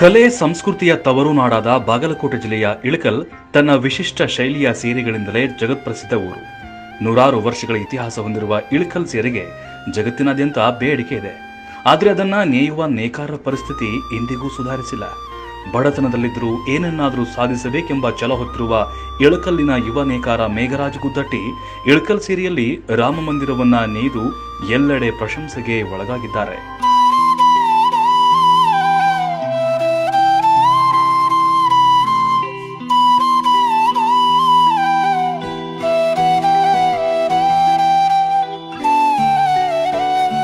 ಕಲೆ ಸಂಸ್ಕೃತಿಯ ತವರು ನಾಡಾದ ಬಾಗಲಕೋಟೆ ಜಿಲ್ಲೆಯ ಇಳಕಲ್ ತನ್ನ ವಿಶಿಷ್ಟ ಶೈಲಿಯ ಸೀರೆಗಳಿಂದಲೇ ಜಗತ್ಪ್ರಸಿದ್ಧ ಊರು. ನೂರಾರು ವರ್ಷಗಳ ಇತಿಹಾಸ ಹೊಂದಿರುವ ಇಳಕಲ್ ಸೀರೆಗೆ ಜಗತ್ತಿನಾದ್ಯಂತ ಬೇಡಿಕೆ ಇದೆ. ಆದರೆ ಅದನ್ನ ನೇಯುವ ನೇಕಾರ ಪರಿಸ್ಥಿತಿ ಇಂದಿಗೂ ಸುಧಾರಿಸಿಲ್ಲ. ಬಡತನದಲ್ಲಿದ್ದರೂ ಏನನ್ನಾದರೂ ಸಾಧಿಸಬೇಕೆಂಬ ಛಲ ಹೊತ್ತಿರುವ ಇಳಕಲ್ಲಿನ ಯುವ ನೇಕಾರ ಮೇಘರಾಜ್ ಗುದ್ದಟ್ಟಿ ಇಳಕಲ್ ಸೀರೆಯಲ್ಲಿ ರಾಮ ಮಂದಿರವನ್ನ ನೇಯ್ದು ಎಲ್ಲೆಡೆ ಪ್ರಶಂಸೆಗೆ ಒಳಗಾಗಿದ್ದಾರೆ.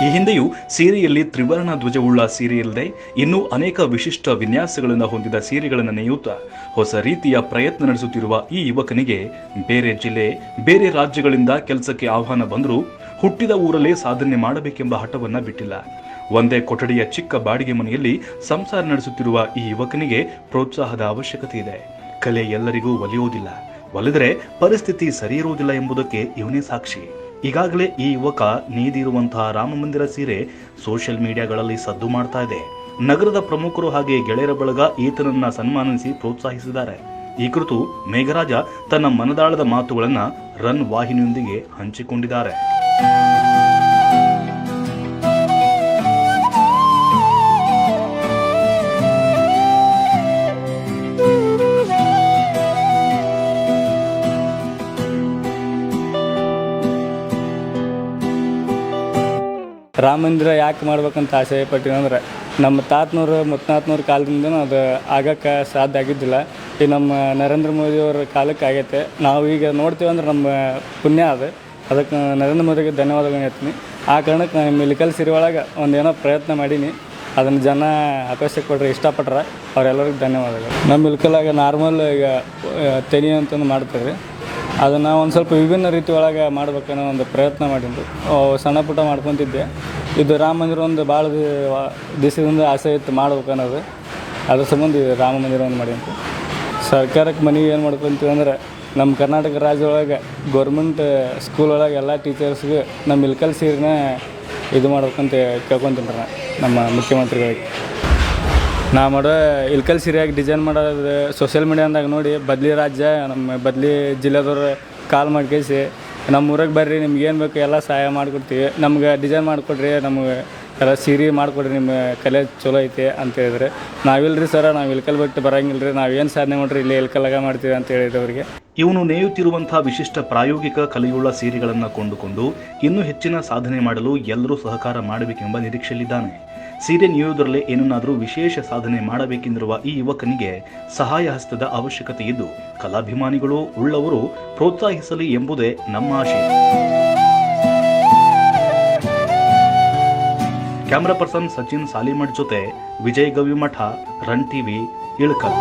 ಈ ಹಿಂದೆಯೂ ಸೀರೆಯಲ್ಲಿ ತ್ರಿವರ್ಣ ಧ್ವಜವುಳ್ಳ ಸೀರೆಯಲ್ಲದೆ ಇನ್ನೂ ಅನೇಕ ವಿಶಿಷ್ಟ ವಿನ್ಯಾಸಗಳನ್ನು ಹೊಂದಿದ ಸೀರೆಗಳನ್ನು ನೇಯುತ್ತಾ ಹೊಸ ರೀತಿಯ ಪ್ರಯತ್ನ ನಡೆಸುತ್ತಿರುವ ಈ ಯುವಕನಿಗೆ ಬೇರೆ ಜಿಲ್ಲೆ, ಬೇರೆ ರಾಜ್ಯಗಳಿಂದ ಕೆಲಸಕ್ಕೆ ಆಹ್ವಾನ ಬಂದರೂ ಹುಟ್ಟಿದ ಊರಲ್ಲೇ ಸಾಧನೆ ಮಾಡಬೇಕೆಂಬ ಹಠವನ್ನ ಬಿಟ್ಟಿಲ್ಲ. ಒಂದೇ ಕೊಠಡಿಯ ಚಿಕ್ಕ ಬಾಡಿಗೆ ಮನೆಯಲ್ಲಿ ಸಂಸಾರ ನಡೆಸುತ್ತಿರುವ ಈ ಯುವಕನಿಗೆ ಪ್ರೋತ್ಸಾಹದ ಅವಶ್ಯಕತೆ ಇದೆ. ಕಲೆ ಎಲ್ಲರಿಗೂ ಒಲಿಯುವುದಿಲ್ಲ. ಒಲಿದರೆ ಪರಿಸ್ಥಿತಿ ಸರಿ ಇರುವುದಿಲ್ಲ ಎಂಬುದಕ್ಕೆ ಇವನೇ ಸಾಕ್ಷಿ. ಈಗಾಗಲೇ ಈ ಯುವಕ ನೀದಿರುವಂತಹ ರಾಮಮಂದಿರ ಸೀರೆ ಸೋಷಿಯಲ್ ಮೀಡಿಯಾಗಳಲ್ಲಿ ಸದ್ದು ಮಾಡ್ತಾ ಇದೆ. ನಗರದ ಪ್ರಮುಖರು ಹಾಗೆ ಗೆಳೆಯರ ಬಳಗ ಈತನನ್ನ ಸನ್ಮಾನಿಸಿ ಪ್ರೋತ್ಸಾಹಿಸಿದ್ದಾರೆ. ಈ ಕುರಿತು ಮೇಘರಾಜ ತನ್ನ ಮನದಾಳದ ಮಾತುಗಳನ್ನ ರನ್ ವಾಹಿನಿಯೊಂದಿಗೆ ಹಂಚಿಕೊಂಡಿದ್ದಾರೆ. ರಾಮ ಮಂದಿರ ಯಾಕೆ ಮಾಡ್ಬೇಕಂತ ಆಸೆ ಪಟ್ಟಿನ ಅಂದ್ರೆ, ನಮ್ಮ ತಾತನೂರು ಮುತ್ನಾತ್ನೂರ ಕಾಲದಿಂದ ಅದು ಆಗಕ್ಕೆ ಸಾಧ್ಯ ಆಗಿದ್ದಿಲ್ಲ. ಈ ನಮ್ಮ ನರೇಂದ್ರ ಮೋದಿಯವರ ಕಾಲಕ್ಕೆ ಆಗೈತೆ. ನಾವು ಈಗ ನೋಡ್ತೀವಿ ಅಂದ್ರೆ ನಮ್ಮ ಪುಣ್ಯ ಅದು. ಅದಕ್ಕೆ ನರೇಂದ್ರ ಮೋದಿಗೆ ಧನ್ಯವಾದಗಳು ಹೇಳ್ತೀನಿ. ಆ ಕಾರಣಕ್ಕೆ ನಾನು ಮಿಲಿಕಲ್ ಸಿರಿ ಒಳಗೆ ಒಂದು ಪ್ರಯತ್ನ ಮಾಡೀನಿ. ಅದನ್ನು ಜನ ಅಪೇಕ್ಷೆ ಕೊಟ್ಟರೆ ಇಷ್ಟಪಟ್ರೆ ಅವರೆಲ್ಲರಿಗೂ ಧನ್ಯವಾದಗಳು. ನಮ್ಮ ಇಲ್ಕಲಾಗ ನಾರ್ಮಲ್ ಈಗ ತೆನಿ ಅಂತಂದು ಮಾಡ್ತಾರೆ ಅದನ್ನು ಒಂದು ಸ್ವಲ್ಪ ವಿಭಿನ್ನ ರೀತಿ ಒಳಗೆ ಮಾಡ್ಬೇಕನ್ನೋ ಒಂದು ಪ್ರಯತ್ನ ಮಾಡಿದ್ದು. ಸಣ್ಣ ಪುಟ್ಟ ಮಾಡ್ಕೊತಿದ್ದೆ. ಇದು ರಾಮ ಮಂದಿರ ಒಂದು ಭಾಳ ದಿವಸದಿಂದ ಆಸೆ ಇತ್ತು ಮಾಡ್ಬೇಕು ಅನ್ನೋದು. ಅದ್ರ ಸಂಬಂಧ ಇದು ರಾಮ ಮಂದಿರ ಒಂದು ಮಾಡಿ ಅಂತ. ಸರ್ಕಾರಕ್ಕೆ ಮನವಿ ಏನು ಮಾಡ್ಕೊಂತೀವಿ ಅಂದ್ರೆ ನಮ್ಮ ಕರ್ನಾಟಕ ರಾಜ್ಯ ಒಳಗೆ ಗೌರ್ಮೆಂಟ್ ಸ್ಕೂಲ್ ಒಳಗೆ ಎಲ್ಲ ಟೀಚರ್ಸ್ಗೆ ನಮ್ಮ ಇಲ್ಕಲ್ ಸೀರೆನ ಇದು ಮಾಡ್ಬೇಕಂತ ಕೇಳ್ಕೊತೀನಿ ರೀ ನಮ್ಮ ಮುಖ್ಯಮಂತ್ರಿಗಳಿಗೆ. ನಾ ಮಾಡೋ ಇಲ್ಕಲ್ ಸೀರೆಯಾಗಿ ಡಿಸೈನ್ ಮಾಡೋದು ಸೋಷಿಯಲ್ ಮೀಡಿಯಾದಾಗ ನೋಡಿ, ಬದ್ಲಿ ರಾಜ್ಯ, ನಮ್ಮ ಬದ್ಲಿ ಜಿಲ್ಲೆದವ್ರು ಕಾಲ್ ಮಾಡ್ಕೇಸಿ ನಮ್ಮ ಊರಿಗೆ ಬರ್ರಿ, ನಿಮ್ಗೆ ಏನು ಬೇಕು ಎಲ್ಲ ಸಹಾಯ ಮಾಡಿಕೊಡ್ತೀವಿ. ನಮ್ಗೆ ಡಿಸೈನ್ ಮಾಡಿಕೊಡ್ರಿ, ನಮ್ಗೆ ಎಲ್ಲ ಸೀರೆ ಮಾಡಿಕೊಡ್ರಿ, ನಿಮ್ಮ ಕಲೆ ಚಲೋ ಐತೆ ಅಂತ ಹೇಳಿದ್ರೆ. ನಾವಿಲ್ರಿ ಸರ, ನಾವು ಇಲ್ಕಲ್ ಬಿಟ್ಟು ಬರಂಗಿಲ್ಲ ರೀ ನಾವು ಏನು ಸಾಧನೆ ಮಾಡ್ರಿ, ಇಲ್ಲಿ ಇಲ್ಕಲ್ಲಾಗ ಮಾಡ್ತೀವಿ ಅಂತ ಹೇಳಿದ್ರು ಅವರಿಗೆ ಇವನು ನೇಯುತ್ತಿರುವಂತಹ ವಿಶಿಷ್ಟ ಪ್ರಾಯೋಗಿಕ ಕಲೆಯುಳ್ಳ ಸೀರೆಗಳನ್ನು ಕೊಂಡುಕೊಂಡು ಇನ್ನೂ ಹೆಚ್ಚಿನ ಸಾಧನೆ ಮಾಡಲು ಎಲ್ಲರೂ ಸಹಕಾರ ಮಾಡಬೇಕೆಂಬ ನಿರೀಕ್ಷೆಯಲ್ಲಿದ್ದಾನೆ. ಸೀರೆ ನೇಯುವುದರಲ್ಲೇ ಏನನ್ನಾದರೂ ವಿಶೇಷ ಸಾಧನೆ ಮಾಡಬೇಕೆಂದಿರುವ ಈ ಯುವಕನಿಗೆ ಸಹಾಯ ಹಸ್ತದ ಅವಶ್ಯಕತೆ ಇದ್ದು, ಕಲಾಭಿಮಾನಿಗಳು ಉಳ್ಳವರು ಪ್ರೋತ್ಸಾಹಿಸಲಿ ಎಂಬುದೇ ನಮ್ಮ ಆಶೆ. ಕ್ಯಾಮರಾ ಪರ್ಸನ್ ಸಚಿನ್ ಸಾಲಿಮಠ್ ಜೊತೆ Vijay Gavimath, run TV Ilkal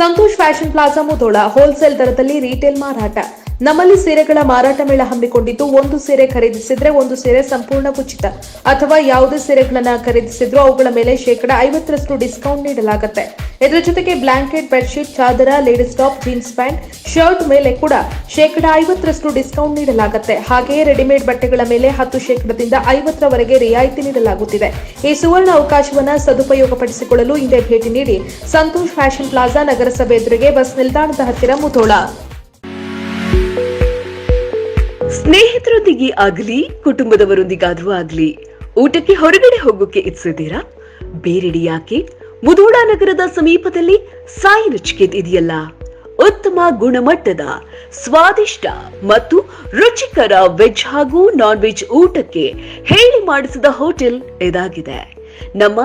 Santosh fashion plaza Mudhol wholesale ದರದಲ್ಲಿ ರೀಟೇಲ್ ಮಾರಾಟ. ನಮ್ಮಲ್ಲಿ ಸೀರೆಗಳ ಮಾರಾಟ ಮೇಳ ಹಮ್ಮಿಕೊಂಡಿದ್ದು, ಒಂದು ಸೀರೆ ಖರೀದಿಸಿದ್ರೆ ಒಂದು ಸೀರೆ ಸಂಪೂರ್ಣ ಉಚಿತ ಅಥವಾ ಯಾವುದೇ ಸೀರೆಗಳನ್ನ ಖರೀದಿಸಿದ್ರೂ ಅವುಗಳ ಮೇಲೆ ಶೇಕಡ ಐವತ್ತರಷ್ಟು ಡಿಸ್ಕೌಂಟ್ ನೀಡಲಾಗುತ್ತೆ. ಇದರ ಜೊತೆಗೆ blanket, bedsheet, ಚಾದರ, ladies top, jeans pant, shirt ಮೇಲೆ ಕೂಡ ಶೇಕಡ ಐವತ್ತರಷ್ಟು ಡಿಸ್ಕೌಂಟ್ ನೀಡಲಾಗುತ್ತೆ. ಹಾಗೆಯೇ ರೆಡಿಮೇಡ್ ಬಟ್ಟೆಗಳ ಮೇಲೆ ಹತ್ತು ಶೇಕಡದಿಂದ ಐವತ್ತರವರೆಗೆ ರಿಯಾಯಿತಿ ನೀಡಲಾಗುತ್ತಿದೆ. ಈ ಸುವರ್ಣ ಅವಕಾಶವನ್ನ ಸದುಪಯೋಗಪಡಿಸಿಕೊಳ್ಳಲು ಇಂದೇ ಭೇಟಿ ನೀಡಿ, ಸಂತೋಷ್ ಫ್ಯಾಷನ್ ಪ್ಲಾಜಾ ನಗರಸಭೆ ಎದುರಿಗೆ ಬಸ್ ನಿಲ್ದಾಣದ ಹತ್ತಿರ ಮುಧೋಳ. ಸ್ನೇಹಿತರೊಂದಿಗೆ ಆಗಲಿ, ಕುಟುಂಬದವರೊಂದಿಗಾದ್ರೂ ಆಗಲಿ, ಊಟಕ್ಕೆ ಹೊರಗಡೆ ಹೋಗೋಕೆ ಇಚ್ಛಿದ್ದೀರಾ ಬೇರೆಡಿ ಯಾಕೆ? ಮುದೂಡ ನಗರದ ಸಮೀಪದಲ್ಲಿ ಸಾಯಿ ರುಚಿಕೇತ್ ಇದೆಯಲ್ಲ. ಉತ್ತಮ ಗುಣಮಟ್ಟದ, ಸ್ವಾದಿಷ್ಟ ಮತ್ತು ರುಚಿಕರ ವೆಜ್ ಹಾಗೂ ನಾನ್ ವೆಜ್ ಊಟಕ್ಕೆ ಹೇಳಿ ಮಾಡಿಸಿದ ಹೋಟೆಲ್ ಇದಾಗಿದೆ. ನಮ್ಮ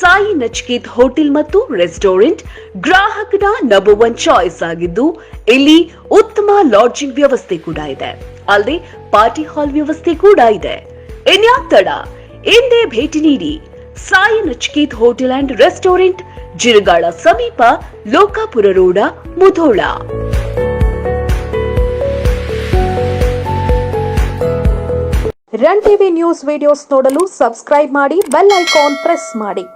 ಸಾಯಿ ನಚಿಕೇತ್ ಹೋಟೆಲ್ ಮತ್ತು ರೆಸ್ಟೋರೆಂಟ್ ಗ್ರಾಹಕನ ನಂಬರ್ ಒನ್ ಚಾಯ್ಸ್ ಆಗಿದ್ದು, ಇಲ್ಲಿ ಉತ್ತಮ ಲಾಡ್ಜಿಂಗ್ ವ್ಯವಸ್ಥೆ ಕೂಡ ಇದೆ. ಅಲ್ಲದೆ ಪಾರ್ಟಿ ಹಾಲ್ ವ್ಯವಸ್ಥೆ ಕೂಡ ಇದೆ. ತಡ? ಎಂದೇ ಭೇಟಿ ನೀಡಿ. Sai Nachiket hotel and restaurant, Jiragal ಸಮೀಪ Lokapur road, Mudhol. Run TV news videos ನೋಡಲು ಸಬ್ಸ್ಕ್ರೈಬ್ ಮಾಡಿ, ಬೆಲ್ ಐಕಾನ್ ಪ್ರೆಸ್ ಮಾಡಿ.